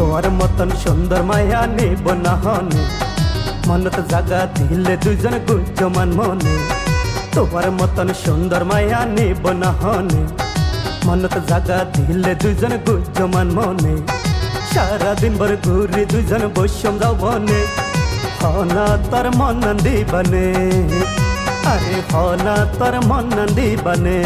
তোর মতন সুন্দর মায়া নেব না হনে। মনত জাগা দিলে দুজন গুজমান মনে। তোমার মতন সুন্দর মায়া নেব না হনে। মনত জাগা দিলে দুজন গুজমান মনে। সারা দিন ভর ঘুরে দুজন বৈষম যাও বনে। হনা তোর মন দিবনে। আরে হনা তোর মন দিবনে।